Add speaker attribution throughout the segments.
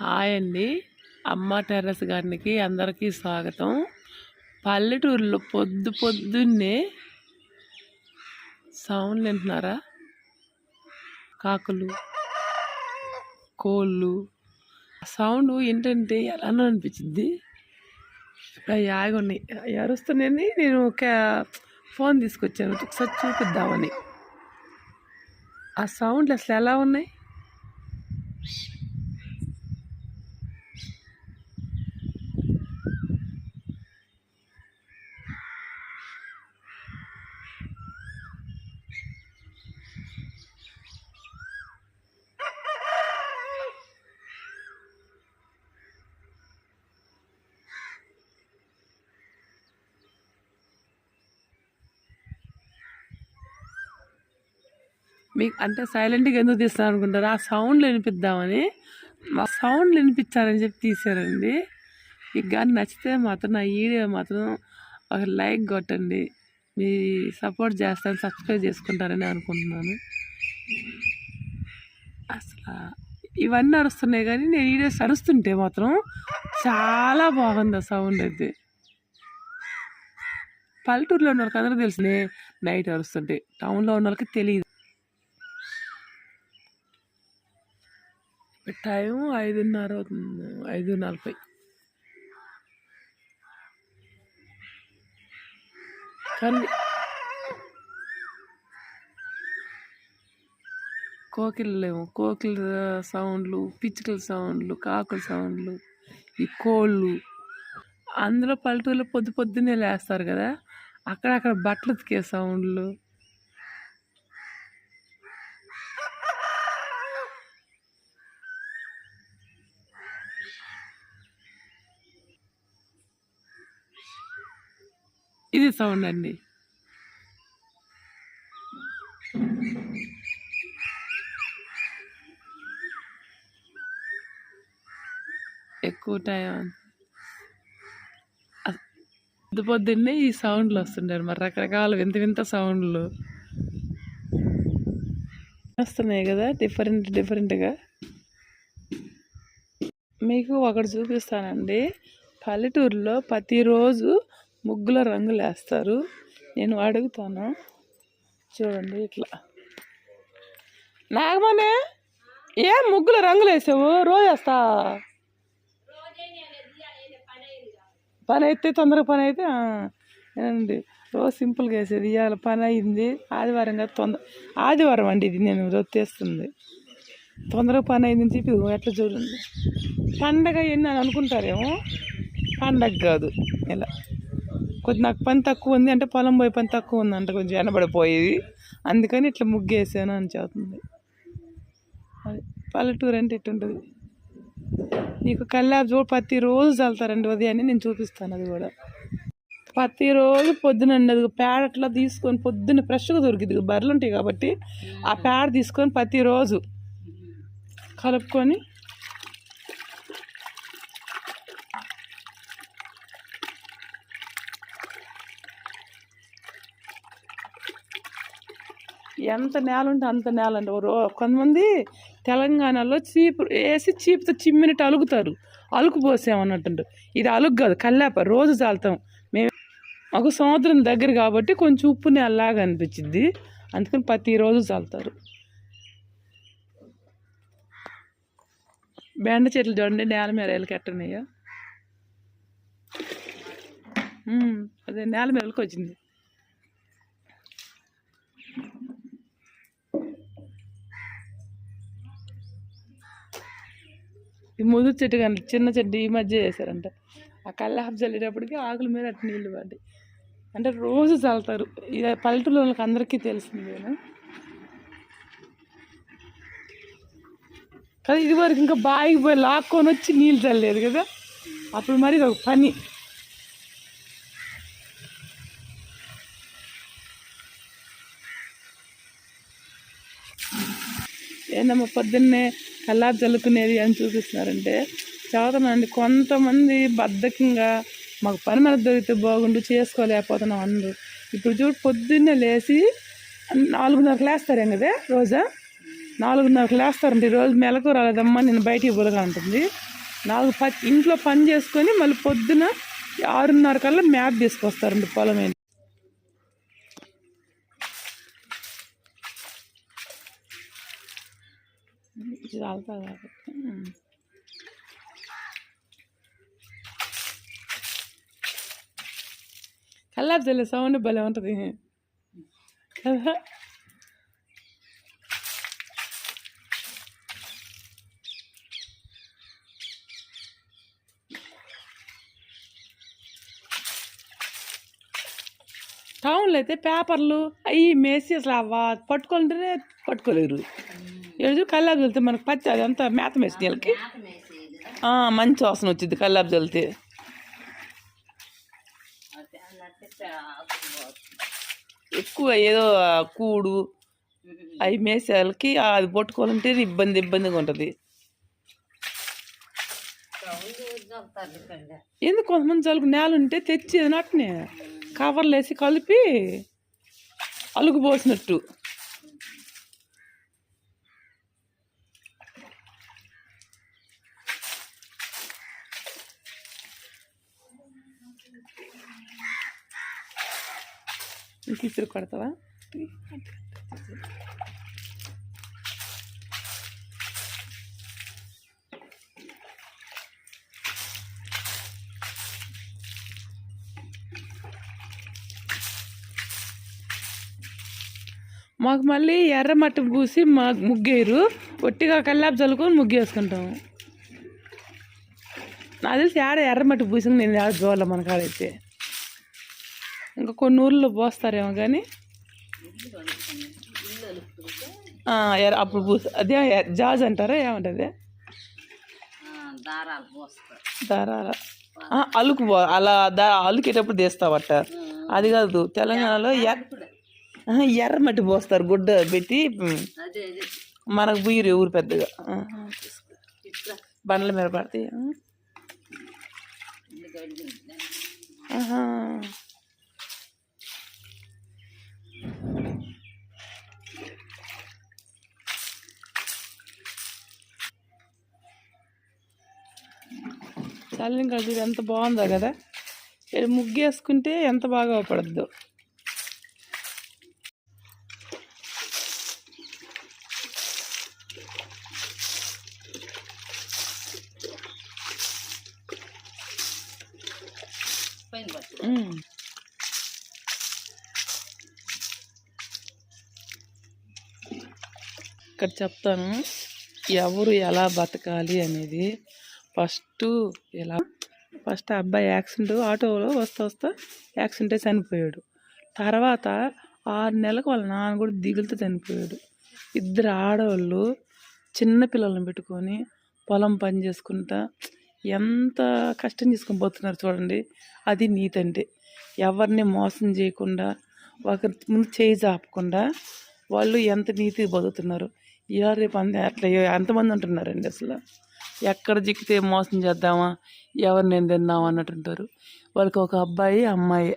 Speaker 1: Hi అండి. అమ్మ terrace గారికి అందరికీ స్వాగతం. పల్లెటూరులో పొద్దు పొద్దున్నే సౌండ్లు వింటున్నారా? కాకులు కోళ్ళు. సౌండ్ ఏంటంటే ఎలానో అనిపించింది అవి ఆగి ఉన్నాయి అవి అరుస్తున్నాయని నేను ఒక ఫోన్ తీసుకొచ్చాను. ఒకసారి చూపిద్దామని. ఆ సౌండ్లు అసలు ఎలా ఉన్నాయి? మీకు అంటే సైలెంట్గా ఎందుకు తీస్తాను అనుకుంటారు? ఆ సౌండ్లు వినిపిద్దామని. ఆ సౌండ్లు వినిపించాలని చెప్పి తీశారండి మీకు కానీ నచ్చితే మాత్రం నా వీడియో మాత్రం ఒక లైక్ కొట్టండి. మీ సపోర్ట్ చేస్తాను సబ్స్క్రైబ్ చేసుకుంటారని అనుకుంటున్నాను. అసలు ఇవన్నీ అరుస్తున్నాయి కానీ నేను వీడియోస్ అరుస్తుంటే మాత్రం చాలా బాగుంది ఆ సౌండ్ అయితే. పల్లెటూరులో ఉన్న వాళ్ళకి అందరూ తెలుసునే నైట్ అరుస్తుంటే టౌన్లో ఉన్న వాళ్ళకి తెలియదు టైం ఐదున్నర అవుతుంది ఐదు నలభై. కానీ కోకిలేమో కోకిల సౌండ్లు పిచ్చుకల సౌండ్లు కాకుల సౌండ్లు ఈ కోళ్ళు. అందులో పల్లెటూరులో పొద్దు పొద్దున్నే లేస్తారు కదా అక్కడక్కడ బట్టలు ఉతికే సౌండ్లు. ఇది సౌండ్ అండి. ఎక్కువ టైం పొద్దు పొద్దున్నే ఈ సౌండ్లు వస్తుంటారు మరి రకరకాల వింత వింత సౌండ్లు. వస్తున్నాయి కదా డిఫరెంట్ డిఫరెంట్గా. మీకు ఒకటి చూపిస్తానండి. పల్లెటూరులో ప్రతిరోజు ముగ్గుల రంగులు వేస్తారు నేను అడుగుతాను. చూడండి ఇట్లా. నాగమనే ఏ ముగ్గుల రంగులు వేసావు రోజు వేస్తా పని అయితే తొందరగా పని అయితే అండి రోజు సింపుల్గా వేసేది. ఇవాళ పని అయింది ఆదివారం కదా తొందర ఆదివారం అండి ఇది నేను రోజు తెస్తుంది. తొందరగా పని అయిందని చెప్పి ఎట్లా చూడండి. పండగ ఎన్ని అని అనుకుంటారేమో? పండగ కాదు. ఇలా. కొద్ది నాకు పని తక్కువ ఉంది అంటే పొలం పోయి పని తక్కువ ఉంది అంటే కొంచెం వెనబడిపోయేది అందుకని ఇట్లా ముగ్గేసాను అని చెబుతుంది అది పల్లెటూరు అంటే ఇట్టుంటుంది. నీకు కల్లాపు చూడు ప్రతిరోజు చల్లుతారండి ఉదయాన్నే నేను చూపిస్తాను అది కూడా. ప్రతిరోజు పొద్దునండి అది పేడ అట్లా తీసుకొని పొద్దున్న ఫ్రెష్గా దొరికింది బర్రెలు ఉంటాయి కాబట్టి ఆ పేడ తీసుకొని ప్రతిరోజు కలుపుకొని ఎంత నేల ఉంటే అంత నేల అండి ఓ రో- కొంతమంది తెలంగాణలో చీపు వేసి చీపుతో చిమ్మినట్టు అలుగుతారు. అలుకు పోసామన్నట్టు ఇది అలుగు కాదు కల్లాప రోజు చాలుతాం మేము మాకు సముద్రం దగ్గర కాబట్టి కొంచెం ఉప్పు నేలలాగా అనిపించింది అందుకని ప్రతిరోజు చాలుతారు బెండ చెట్లు చూడండి నేల మీద ఎలకి అదే నేల మీద వచ్చింది ఈ ముదురు చెట్టు కానీ చిన్న చెట్టు ఈ మధ్య చేశారంట. ఆ కల్లాపు చల్లేటప్పటికి ఆకుల మీద అటు నీళ్ళు పడ్డాయి. అంటే రోజు చల్లుతారు. ఇది పల్లెటూరు వాళ్ళకి అందరికీ తెలిసింది కదా కానీ ఇది వరకు ఇంకా బావికి పోయి లాక్కొని వచ్చి నీళ్ళు చల్లేదు కదా. అప్పుడు మరి ఇది ఒక పని. ఏందమ్మా పొద్దున్నే కల్లాపు చల్లుకునేది అని చూపిస్తున్నారంటే చదువుతామండి కొంతమంది బద్ధకంగా మాకు పని మన దొరికితే బాగుండు చేసుకోలేకపోతున్నాం అందరూ. ఇప్పుడు చూడు పొద్దున్నే లేచి నాలుగున్నరకు లేస్తారేం కదా రోజా? నాలుగున్నరకు లేస్తారండి రోజు మెలకు రాలేదమ్మా నేను బయటికి పోలగా ఉంటుంది నాలుగు ప ఇంట్లో పని చేసుకొని మళ్ళీ పొద్దున ఆరున్నర కల్లా మ్యాప్ తీసుకొస్తారండి పొలం వెళ్ళి ఇది రాలుతా కాబట్టి కల్లాపు చల్లే సౌండ్ భలే ఉంటుంది కదా టౌన్లో అయితే పేపర్లు అవి మేసి అసలు అవ్వ పట్టుకుంటేనే పట్టుకోలేరు ఈరోజు కల్లాపు చల్లితే మనకు పచ్చి అదంతా మేత మేసి నీళ్ళకి మంచి వాసన వచ్చింది కల్లాపు చల్లితే ఎక్కువ ఏదో కూడు అవి మేసేళ్ళకి అది పట్టుకోవాలంటే ఇబ్బంది ఇబ్బందిగా ఉంటుంది. ఎందుకు కొంతమంది చలుకు నేల ఉంటే తెచ్చి నాటినే. కవర్లు వేసి కలిపి అలుగు పోసినట్టు. ఇంక కొడతావా? మాకు మళ్ళీ ఎర్రమట్టి పూసి మా ముగ్గేరు ఒట్టిగా కల్లాపు చల్లుకొని ముగ్గేసుకుంటాము నాకు తెలిసి ఆడ ఎర్రమట్టి పూసి నేను ఆడ జోళ్ళ మన కాడైతే కొన్ని ఊర్లో పోస్తారేమో కానీ అప్పుడు పూసి అదే జాజ్ అంటారా ఏమంటది?
Speaker 2: దారాలు
Speaker 1: అలుకు అలా దా అలుకేటప్పుడు తీస్తావట. అది కాదు తెలంగాణలో ఎర్రమట్టి పోస్తారు గుడ్డ పెట్టి. మనకు బుయ్యరు ఊరు పెద్దగా. బండ్ల మీద పడతాయి ఆ?
Speaker 2: ఇల్లు
Speaker 1: ఎంత బాగుందో కదా. ఇది ముగ్గేసుకుంటే ఎంత బాగా పడద్దు ఇక్కడ చెప్తాను ఎవరు ఎలా బతకాలి అనేది. ఫస్ట్ ఎలా? ఫస్ట్ అబ్బాయి యాక్సిడెంట్ ఆటోలో వస్తా వస్తా యాక్సిడెంట్ చనిపోయాడు. తర్వాత ఆరు నెలలకు వాళ్ళ నాన్న కూడా దిగులుతో చనిపోయాడు. ఇద్దరు ఆడవాళ్ళు చిన్న పిల్లల్ని పెట్టుకొని పొలం పని చేసుకుంటా ఎంత కష్టం చేసుకొని పోతున్నారు చూడండి. అది నీతంటే ఎవరిని మోసం చేయకుండా ఒకరి ముందు చేయి చాపకుండా వాళ్ళు ఎంత నీతి బతుకుతున్నారు. ఇలా రేపు అంత అట్లా ఎంతమంది ఉంటున్నారండి అసలు? ఎక్కడ చిక్కితే మోసం చేద్దామా? ఎవరిని నేను తిందామా అన్నట్టుంటారు. వాళ్ళకి ఒక అబ్బాయి అమ్మాయి.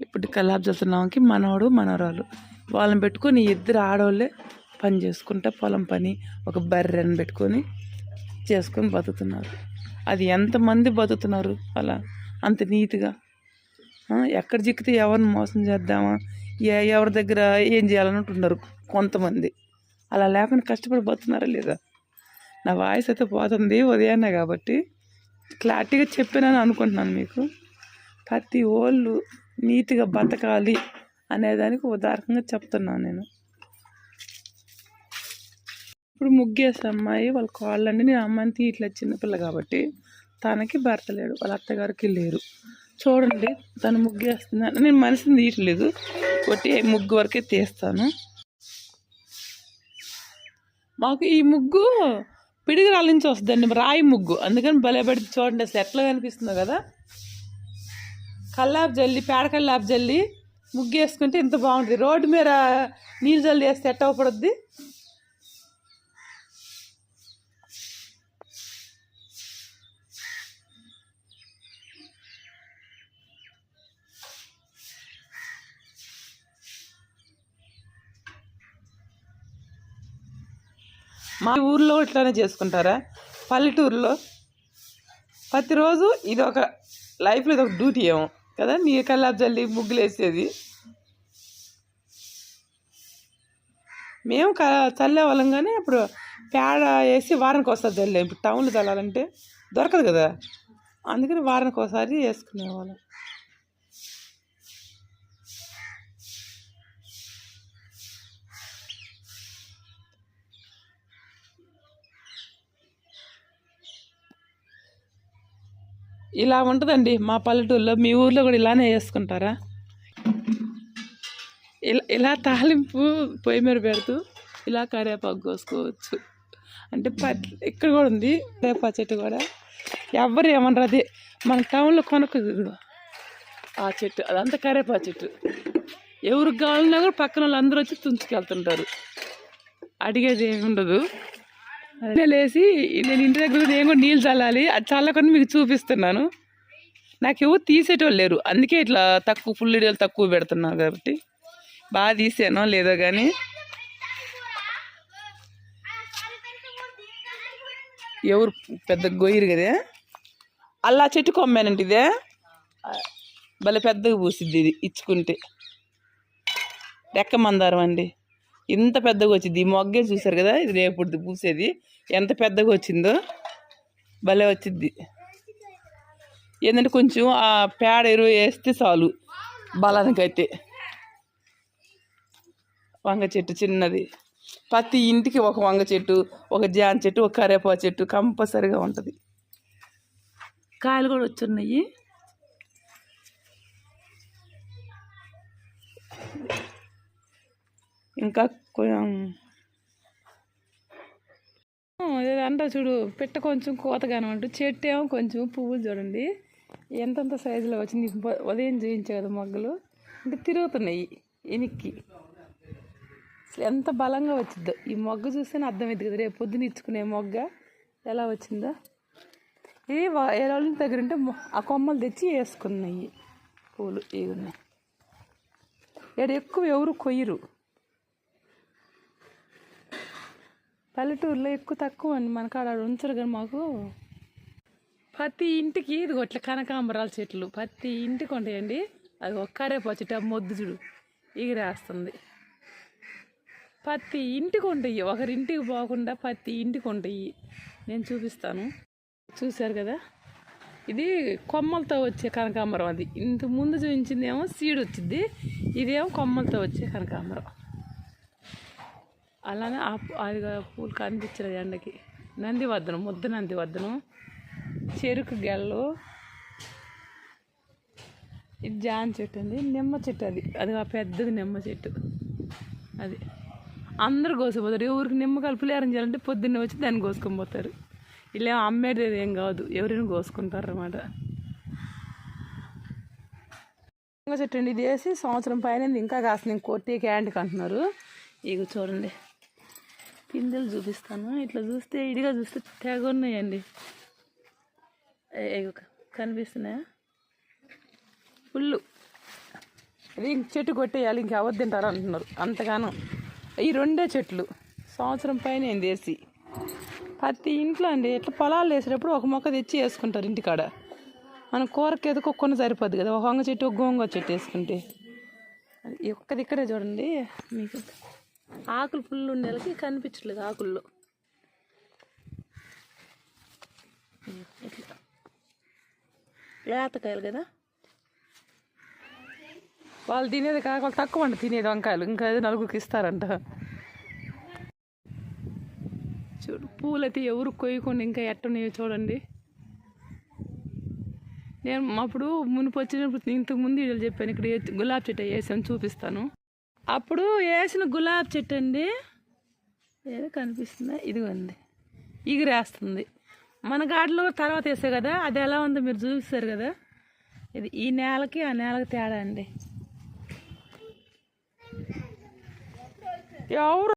Speaker 1: ఇప్పుడు కల్లాపు చేస్తున్నాంకి మనవడు మనవరాలు. వాళ్ళని పెట్టుకొని ఇద్దరు ఆడవాళ్ళే పని చేసుకుంటా పొలం పని ఒక బర్రెని పెట్టుకొని చేసుకొని బతుకుతున్నారు. అది ఎంతమంది బతుకుతున్నారు? అలా అంత నీట్గా ఎక్కడ చిక్కితే ఎవరిని మోసం చేద్దామా? ఏ ఎవరి దగ్గర ఏం చేయాలన్నట్టు ఉన్నారు కొంతమంది. అలా లేకుండా కష్టపడి బతున్నారా లేదా? నా వాయిస్ అయితే పోతుంది ఉదయాన్నే కాబట్టి క్లారిటీగా చెప్పానని అనుకుంటున్నాను మీకు. ప్రతి ఓళ్ళు నీట్గా బతకాలి అనేదానికి ఉదాహరణగా చెప్తున్నాను నేను. ఇప్పుడు ముగ్గేసే అమ్మాయి వాళ్ళ కాళ్ళండి నేను అమ్మాయిని తీయట్లేదు చిన్నపిల్ల కాబట్టి తనకి భర్త లేడు వాళ్ళ అత్తగారికి లేరు. చూడండి తను ముగ్గేస్తున్నాను నేను మనిషిని తీయట్లేదు. ఒకటి ముగ్గు వరకే తీస్తాను. మాకు ఈ ముగ్గు పిడిగిరాల నుంచి వస్తుందండి రాయి ముగ్గు. అందుకని భలే పడి చూడండి అసలు ఎట్లా కనిపిస్తుందో కదా. కల్లాపు జల్లి పేడ కల్లాపు జల్లి ముగ్గు వేసుకుంటే ఇంత బాగుంటుంది. రోడ్డు మీద నీళ్ళు జల్లి వేస్తే ఎట్ట అవపడుద్ది మా ఊర్లో ఇట్లానే చేసుకుంటారా? పల్లెటూరులో ప్రతిరోజు ఇది ఒక లైఫ్లో ఇది ఒక డ్యూటీ ఏమో కదా? నీ కల్లాపు జల్లి ముగ్గులు వేసేది. మేము క చల్లే వాళ్ళం కానీ ఇప్పుడు పేడ వేసి వారానికి ఒకసారి చల్లే ఇప్పుడు టౌన్లో చల్లాలంటే దొరకదు కదా? అందుకని వారానికి ఒకసారి వేసుకునేవాళ్ళం ఇలా ఉంటుందండి. మా పల్లెటూరులో మీ ఊర్లో కూడా ఇలానే వేసుకుంటారా? ఇలా ఇలా తాలింపు పొయ్యి మీద పెడుతూ ఇలా కరివేపాకు కోసుకోవచ్చు. అంటే పట్ ఇక్కడ కూడా ఉంది కరివేపాకు చెట్టు కూడా. ఎవరు ఏమన్నారు అది. మన టౌన్లో కొనుక్కు ఆ చెట్టు అదంతా కరేపా చెట్టు. ఎవరికి కావాలన్నా కూడా పక్కన వాళ్ళు అందరూ వచ్చి తుంచుకెళ్తుంటారు. అడిగేది ఏమి ఉండదు. లేసి నేను ఇంటి దగ్గర ఏమో కూడా నీళ్ళు చల్లాలి. అది చల్లకుండా మీకు చూపిస్తున్నాను. నాకు ఎవరు తీసేటోళ్ళు లేరు. అందుకే ఇట్లా తక్కువ ఫుల్ వీడియోలు తక్కువ పెడుతున్నాను కాబట్టి. బాగా తీసానో లేదో కానీ ఎవరు పెద్ద గొయ్యరు కదా? అలా చెట్టు కొమ్మానంటే ఇదే. భలే పెద్దగా పూసిద్ది ఇది ఇచ్చుకుంటే. రెక్క మందారం అండి. ఇంత పెద్దగా వచ్చింది ఈ మొగ్గే చూసారు కదా? ఇది రేపుడు పూసేది. ఎంత పెద్దగా వచ్చిందో భలే వచ్చింది ఏంటంటే కొంచెం ఆ పేడ ఎరువు వేస్తే చాలు బలానికైతే. వంగ చెట్టు చిన్నది. ప్రతి ఇంటికి ఒక వంగ చెట్టు ఒక జాన్ చెట్టు ఒక కరేపా చెట్టు కంపల్సరిగా ఉంటుంది. కాయలు కూడా వచ్చున్నాయి. ఇంకా అంట చూడు పెట్ట కొంచెం కోతగానే ఉంటుంది చెట్టు ఏమో కొంచెం పువ్వులు చూడండి. ఎంతంత సైజులో వచ్చింది. ఉదయం చూపించే కదా మొగ్గలు. అంటే తిరుగుతున్నాయి ఎనిక్కి. అసలు ఎంత బలంగా వచ్చిందో ఈ మొగ్గ చూస్తేనే అర్థమైంది కదా రేపు పొద్దున ఇచ్చుకునే మొగ్గ ఎలా వచ్చిందో. ఇది ఏళ్ళ దగ్గర ఉంటే మొ- ఆ కొమ్మలు తెచ్చి వేసుకున్నాయి. పూలు ఇవి ఉన్నాయి. ఇక్కడ ఎక్కువ ఎవరు కొయ్యరు. పల్లెటూరులో ఎక్కువ తక్కువ అండి మన కాడ ఉంచరు కానీ మాకు ప్రతి ఇంటికి ఇది ఇట్లా కనకాంబరాల చెట్లు ప్రతి ఇంటికి ఉంటాయండి. అది ఒక్కరే చెట్టు మొద్దు చూడు ఎగిరేస్తుంది. ప్రతి ఇంటికి ఉంటాయి ఒకరింటికి పోకుండా ప్రతి ఇంటికి ఉంటాయి. నేను చూపిస్తాను. చూశారు కదా? ఇది కొమ్మలతో వచ్చే కనకాంబరం అది. ఇంత ముందు చూపించిందేమో సీడ్ వచ్చింది ఇదేమో కొమ్మలతో వచ్చే కనకాంబరం. అలానే ఆ అది పూలు కనిపించలేదు ఎండకి. నంది వద్దనం ముద్ద నందివర్ధనం. చెరుకు గెల్లు. ఇది జాన్ చెట్టు అండి నిమ్మ చెట్టు అది. అది ఆ పెద్దది నిమ్మ చెట్టు. అది. అందరూ కోసిపోతారు ఎవరికి నిమ్మ కలుపులేరని చేయాలంటే పొద్దున్నే వచ్చి దాన్ని కోసుకొని పోతారు. ఇలా అమ్మేది ఏం కాదు. ఎవరైనా కోసుకుంటారు అన్నమాట. నిమ్మ చెట్టు అండి ఇది వేసి సంవత్సరం పైన ఇంకా కాస్త ఇంకోటి క్యాంటీకి అంటున్నారు. ఇక చూడండి. పిందెలు చూపిస్తాను. ఇట్లా చూస్తే ఇడిగా చూస్తే తెగ ఉన్నాయండి. కనిపిస్తున్నాయా? ఫుల్లు. అది ఇంక చెట్టు కొట్టేయాలి ఇంక అవద్దంటారు అంటున్నారు. అంతగానో. ఈ రెండే చెట్లు. సంవత్సరం పైన ఏంది వేసి ప్రతి ఇంట్లో అండి ఇట్లా పొలాలు వేసేటప్పుడు ఒక మొక్క తెచ్చి వేసుకుంటారు ఇంటికాడ. మనం కూరకి ఏదో సరిపోద్ది కదా ఒక వంగ చెట్టు ఒక గోంగూర చెట్టు వేసుకుంటే. అది ఈ ఒక్కది ఇక్కడే చూడండి. మీకు ఆకులు ఫుల్ ఉండేలకి కనిపించట్లేదు ఆకుల్లో. ఇట్లా. లేతకాయలు కదా? వాళ్ళు తినేది కాక వాళ్ళు తక్కువ అండి తినేది వంకాయలు. ఇంకా ఏదో నలుగురికి ఇస్తారంట. చూడు పూలైతే ఎవరు కొయ్యకుండా ఇంకా ఎట్టున్నాయో చూడండి. నేను అప్పుడు మునుపు వచ్చినప్పుడు ఇంతకు ముందు వీడియోలు చెప్పాను. ఇక్కడ గులాబీ చెట్టు వేసాను చూపిస్తాను. అప్పుడు వేసిన గులాబీ చెట్టు అండి. ఏదో కనిపిస్తుందా. ఇదిగోండి. ఎగిరేస్తుంది మన గాడిలో తర్వాత వేసే కదా అది ఎలా ఉందో మీరు చూపిస్తారు కదా. ఇది ఈ నేలకి ఆ నేలకి తేడా అండి. ఎవరు